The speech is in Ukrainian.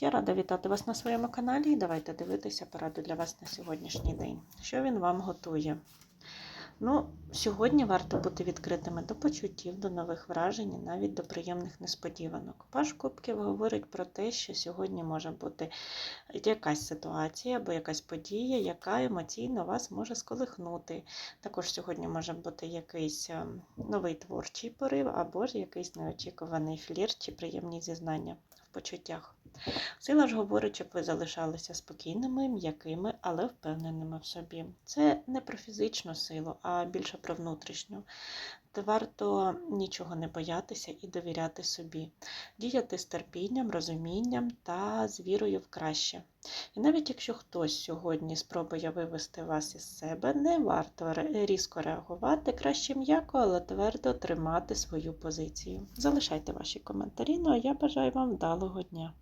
Я рада вітати вас на своєму каналі і давайте дивитися пораду для вас на сьогоднішній день. Що він вам готує? Ну, сьогодні варто бути відкритими до почуттів, до нових вражень, навіть до приємних несподіванок. Паш Кубків говорить про те, що сьогодні може бути якась ситуація або якась подія, яка емоційно вас може сколихнути. Також сьогодні може бути якийсь е, новий творчий порив, або ж якийсь неочікуваний флірт чи приємні зізнання почуттях. Сила ж говорить, щоб ви залишалися спокійними, м'якими, але впевненими в собі. Це не про фізичну силу, а більше про внутрішню. Де варто нічого не боятися і довіряти собі, діяти з терпінням, розумінням та з вірою в краще. І навіть якщо хтось сьогодні спробує вивести вас із себе, не варто різко реагувати, краще м'яко, але твердо тримати свою позицію. Залишайте ваші коментарі, ну а я бажаю вам вдалого дня.